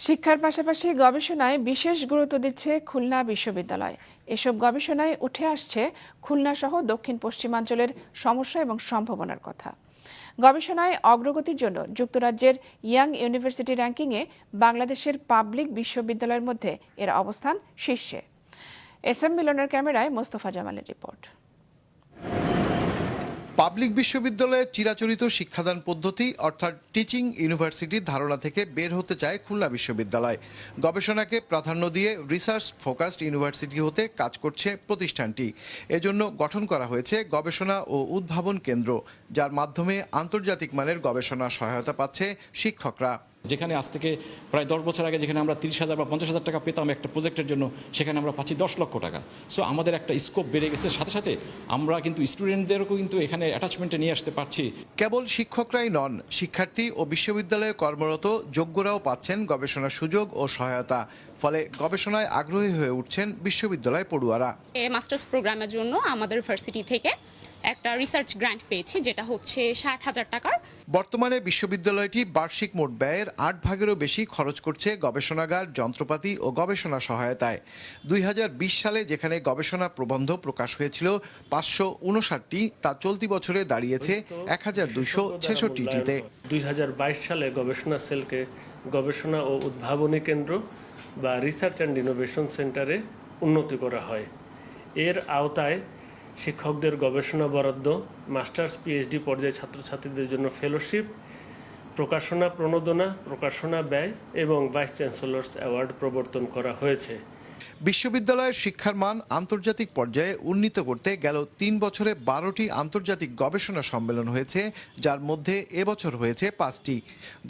শিক্ষার পাশাপাশি গবেষণায় বিশেষ গুরুত্ব দিচ্ছে খুলনা বিশ্ববিদ্যালয়। এসব গবেষণায় উঠে আসছে খুলনা সহ দক্ষিণ পশ্চিমাঞ্চলের সমস্যা এবং সম্ভাবনার কথা। গবেষণায় অগ্রগতির জন্য যুক্তরাজ্যের ইয়াং ইউনিভার্সিটি র্যাঙ্কিংয়ে বাংলাদেশের পাবলিক বিশ্ববিদ্যালয়ের মধ্যে এর অবস্থান শীর্ষে। এস এম মিলনের ক্যামেরায় মোস্তফা জামালের রিপোর্ট। পাবলিক বিশ্ববিদ্যালয়ে চিরাচরিত শিক্ষাদান পদ্ধতি, অর্থাৎ টিচিং ইউনিভার্সিটির ধারণা থেকে বের হতে চায় খুলনা বিশ্ববিদ্যালয়। গবেষণাকে প্রাধান্য দিয়ে রিসার্চ ফোকাসড ইউনিভার্সিটি হতে কাজ করছে প্রতিষ্ঠানটি। এজন্য গঠন করা হয়েছে গবেষণা ও উদ্ভাবন কেন্দ্র, যার মাধ্যমে আন্তর্জাতিক মানের গবেষণা সহায়তা পাচ্ছে শিক্ষকরা। যেখানে আজ থেকে প্রায় দশ বছর আগে যেখানে আমরা তিরিশ হাজার বা পঞ্চাশ হাজার টাকা পেতাম একটা প্রজেক্টের জন্য সেখানে আমরা পাচ্ছি দশ লক্ষ টাকা। সো আমাদের একটা স্কোপ বেড়ে গেছে। সাথে সাথে আমরা কিন্তু স্টুডেন্টদেরও কিন্তু এখানে অ্যাটাচমেন্টে নিয়ে আসতে পারছি। কেবল শিক্ষকরাই নন শিক্ষার্থী ও বিশ্ববিদ্যালয়ে কর্মরত যোগ্যরাও পাচ্ছেন গবেষণার সুযোগ ও সহায়তা। ফলে গবেষণায় আগ্রহী হয়ে উঠছেন বিশ্ববিদ্যালয় পড়ুয়ারা। মাস্টার্স প্রোগ্রামের জন্য আমাদের ইউনিভার্সিটি থেকে একটা রিসার্চ গ্র্যান্ট পেয়েছি যেটা হচ্ছে ষাট হাজার টাকার। বর্তমানে বিশ্ববিদ্যালয়টি বার্ষিক মোট ব্যয়ের আট ভাগেরও বেশি খরচ করছে গবেষণাগার যন্ত্রপাতি ও গবেষণা সহায়তায়। দুই হাজার বিশ সালে যেখানে গবেষণা প্রবন্ধ প্রকাশ হয়েছিল পাঁচশো উনষাটটি তা চলতি বছরে দাঁড়িয়েছে এক হাজার দুইশো ছেষট্টিটিতে। দুই সালে গবেষণা সেলকে গবেষণা ও উদ্ভাবনী কেন্দ্র বা রিসার্চ অ্যান্ড ইনোভেশন সেন্টারে উন্নতি করা হয়। এর আওতায় শিক্ষকদের গবেষণা বরাদ্দ, মাস্টার্স পিএইচডি পর্যায়ে ছাত্রছাত্রীদের জন্য ফেলোশিপ প্রকাশনা প্রণোদনা, প্রকাশনা ব্যয় এবং ভাইস চ্যান্সেলর্স অ্যাওয়ার্ড প্রবর্তন করা হয়েছে। বিশ্ববিদ্যালয়ের শিক্ষার মান আন্তর্জাতিক পর্যায়ে উন্নীত করতে গেল তিন বছরে বারোটি আন্তর্জাতিক গবেষণা সম্মেলন হয়েছে, যার মধ্যে এবছর হয়েছে পাঁচটি।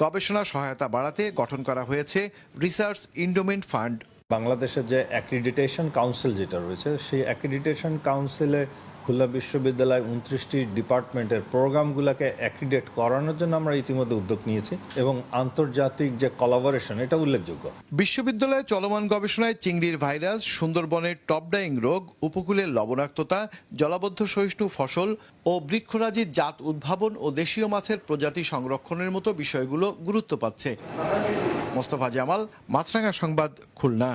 গবেষণা সহায়তা বাড়াতে গঠন করা হয়েছে রিসার্চ ইন্ডোমেন্ট ফান্ড বাংলাদেশের যে অ্যাক্রিডিটেশন কাউন্সিল যেটা রয়েছে, সেই অ্যাক্রিডিটেশন কাউন্সিলে খুলনা বিশ্ববিদ্যালয় উনত্রিশটি ডিপার্টমেন্টের প্রোগ্রামগুলোকে অ্যাক্রিডেট করানোর জন্য আমরা ইতিমধ্যে উদ্যোগ নিয়েছি এবং আন্তর্জাতিক যে কলাবোরেশন এটা উল্লেখযোগ্য। বিশ্ববিদ্যালয়ে চলমান গবেষণায় চিংড়ির ভাইরাস, সুন্দরবনের টপডাইং রোগ উপকূলের লবণাক্ততা, জলাবদ্ধ সহিষ্ণু ফসল ও বৃক্ষরাজির জাত উদ্ভাবন ও দেশীয় মাছের প্রজাতি সংরক্ষণের মতো বিষয়গুলো গুরুত্ব পাচ্ছে। মোস্তফা জামাল মাছরাঙ্গা সংবাদ খুলনা।